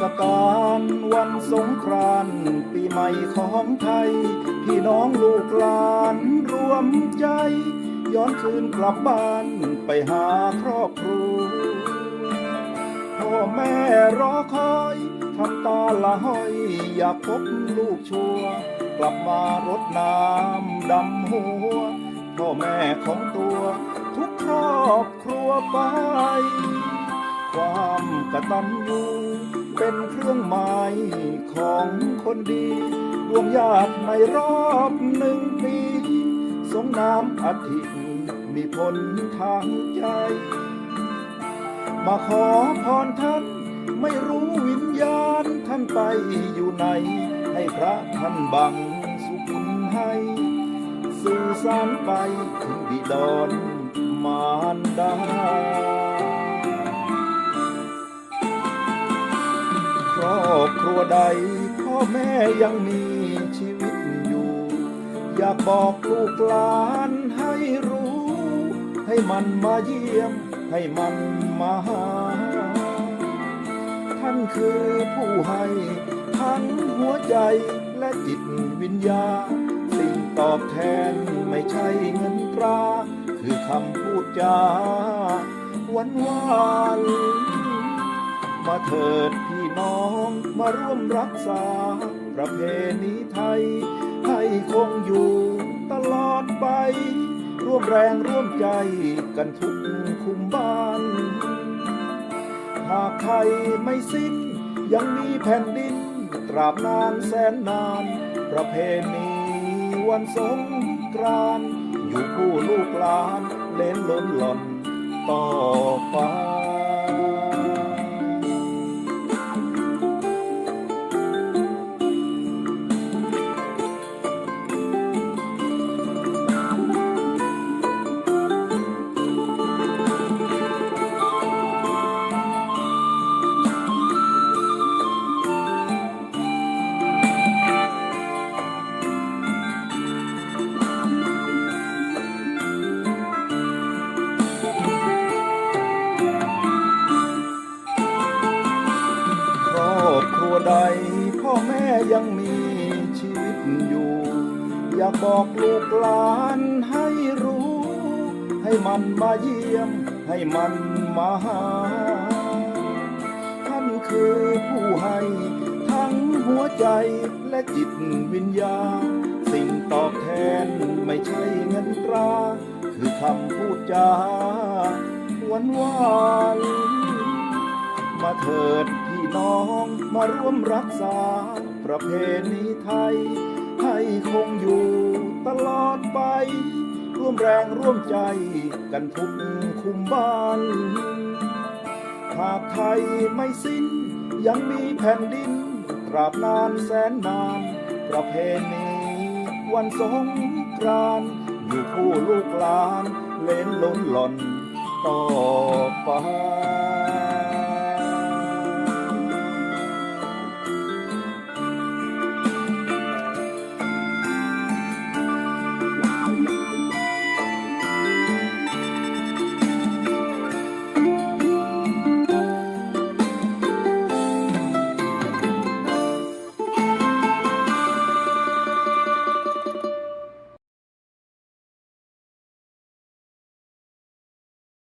ศกาลวันสงกรานต์ปีใหม่ของไทย พี่น้องลูกหลานรวมใจ ย้อนคืนกลับบ้านไปหาครอบครัวพ่อแม่รอคอยทำตาละห้อย อยากพบลูกชัว กลับมารดน้ำดำหัว พ่อแม่ของตัว ทุกครอบครัวไป กตัญญูเป็นเครื่องหมายของคนดีรวมญาติในรอบหนึ่งปีสงน้ำอาทิมีผลทางใจ มาขอพรท่านไม่รู้วิญญาณท่านไปอยู่ไหน ให้พระท่านบังสุขุนให้สื่อสารไปถึงบิดรมารดา ครัวใดพ่อแม่ยังมีชีวิตอยู่ อยากบอกลูกหลานให้รู้ ให้มันมาเยี่ยม ให้มันมาหา ท่านคือผู้ให้ทั้งหัวใจและจิตวิญญา สิ่งตอบแทนไม่ใช่เงินตรา คือคำพูดจาหวานหวาน มาเถิดพี่น้องมาร่วมรักษา ประเพณีไทย ให้คงอยู่ตลอดไป ร่วมแรงร่วมใจกันทุกคุมบ้าน หากไทยไม่สิ้น ยังมีแผ่นดิน ตราบนานแสนนาน ประเพณีวันสงกรานต์อยู่คู่ลูกหลานเล่นล้นหล่อนต่อไป ยังมีชีวิตอยู่ อยากบอกลูกหลานให้รู้ ให้มันมาเยี่ยม ให้มันมาหา ท่านคือผู้ให้ทั้งหัวใจและจิตวิญญา สิ่งตอบแทนไม่ใช่เงินตรา คือคำพูดจาหวานหวานมาเถิดพี่น้องมาร่วมรักษา ประเพณีไทย ให้คงอยู่ตลอดไป ร่วมแรงร่วมใจกันทุกคุมบ้าน หากไทยไม่สิ้น ยังมีแผ่นดินตราบนานแสนนาน ประเพณีวันสงกรานต์อยู่คู่ลูกหลานเล่นล้นหล่อนต่อไป